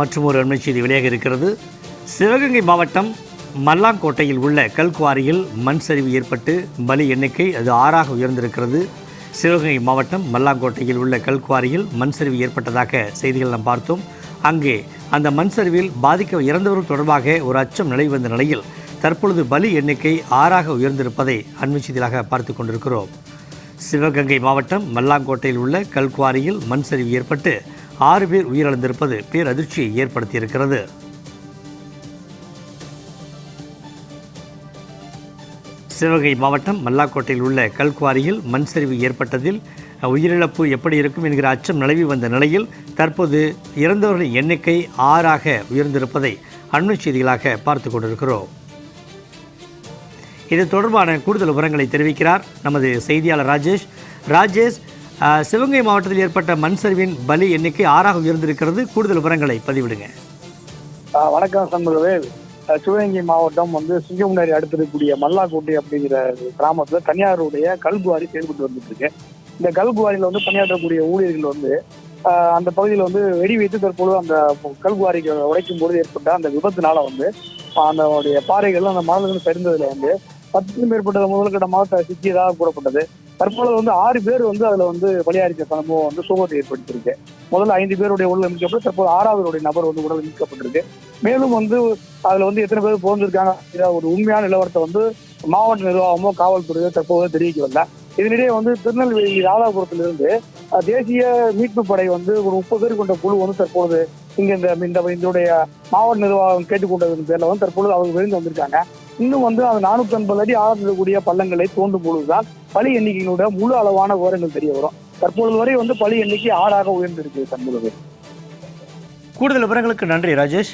மற்றும் ஒரு அண்மை செய்தி வெளியாக இருக்கிறது. சிவகங்கை மாவட்டம் மல்லாங்கோட்டையில் உள்ள கல்குவாரியில் மண் சரிவு ஏற்பட்டு பலி எண்ணிக்கை அது ஆறாக உயர்ந்திருக்கிறது. சிவகங்கை மாவட்டம் மல்லாங்கோட்டையில் உள்ள கல்குவாரியில் மண் சரிவு ஏற்பட்டதாக செய்திகள் நாம் பார்த்தோம். அங்கே அந்த மண் சரிவில் பாதிக்க இறந்தவர்கள் தொடர்பாக ஒரு அச்சம் நிலை வந்த நிலையில் தற்பொழுது பலி எண்ணிக்கை ஆறாக உயர்ந்திருப்பதை அண்மை பார்த்து கொண்டிருக்கிறோம். சிவகங்கை மாவட்டம் மல்லாங்கோட்டையில் உள்ள கல்குவாரியில் மண் சரிவு ஏற்பட்டு ஆறு பேர் உயிரிழந்திருப்பது பேரதிர்ச்சியை ஏற்படுத்தியிருக்கிறது. சிவகை மாவட்டம் மல்லாக்கோட்டையில் உள்ள கல்குவாரியில் மண் சரிவு ஏற்பட்டதில் உயிரிழப்பு எப்படி இருக்கும் என்கிற அச்சம் நிலவி வந்த நிலையில் தற்போது இறந்தவர்களின் எண்ணிக்கை ஆறாக உயர்ந்திருப்பதை அண்மை செய்திகளாக பார்த்து கொண்டிருக்கிறோம். இது தொடர்பான கூடுதல் விவரங்களை தெரிவிக்கிறார் நமது செய்தியாளர் ராஜேஷ். ராஜேஷ் சிவகங்கை மாவட்டத்தில் ஏற்பட்ட மண் சரிவின் பலி எண்ணிக்கை ஆறாக உயர்ந்திருக்கிறது. கூடுதல் விவரங்களை பதிவிடுங்க. வணக்கம் சண்முகவேல் சிவகங்கை மாவட்டம் வந்து சிங்கமுனாரி அடுத்திருக்கக்கூடிய மல்லாக்கோட்டை அப்படிங்கிற கிராமத்துல தனியாருடைய கல்குவாரி செயல்பட்டு வந்துட்டு இருக்கு இந்த கல்குவாரியில வந்து பணியாற்றக்கூடிய ஊழியர்கள் வந்து அந்த பகுதியில் வந்து வெடி வைத்து தற்பொழுது அந்த கல்குவாரிக்கு உடைக்கும் பொழுது ஏற்பட்ட அந்த விபத்துனால வந்து அந்த பாறைகள் அந்த மணல்கள் சரிந்ததுல வந்து பத்துக்கும் மேற்பட்ட முதல்கட்ட மாவட்ட சிக்கியதாக கூறப்பட்டது. தற்பொழுது வந்து ஆறு பேர் வந்து அதுல வந்து பலியாரிக்க சம்பவம் வந்து சோகத்தை ஏற்படுத்தியிருக்கு. முதல்ல ஐந்து பேருடைய உடல் மீட்கப்பட்டு தற்போது ஆறாவதுடைய நபர் வந்து உடல் மீட்கப்பட்டிருக்கு. மேலும் வந்து அதுல வந்து எத்தனை பேர் போந்திருக்காங்க ஒரு உண்மையான நிலவரத்தை வந்து மாவட்ட நிர்வாகமோ காவல்துறையோ தற்போது தெரிவிக்கவில்லை. இதனிடையே வந்து திருநெல்வேலி ராதாபுரத்திலிருந்து தேசிய மீட்பு படை வந்து ஒரு முப்பது பேர் கொண்ட குழு வந்து தற்பொழுது இங்க இந்த இந்த இதனுடைய மாவட்ட நிர்வாகம் கேட்டுக்கொண்டதன் பேர்ல வந்து தற்பொழுது அவங்க விழுந்து வந்திருக்காங்க. இன்னும் வந்து அது நானூத்தி ஐம்பது அடி ஆழத்தில் பள்ளங்களை தோண்டும் பொழுதுதான் பலி எண்ணிக்கையினோட முழு அளவான விவரங்கள் தெரிய வரும். தற்பொழுது வரை வந்து பலி எண்ணிக்கை ஆறாக உயர்ந்திருக்கு தற்பொழுது. கூடுதல் விவரங்களுக்கு நன்றி ராஜேஷ்.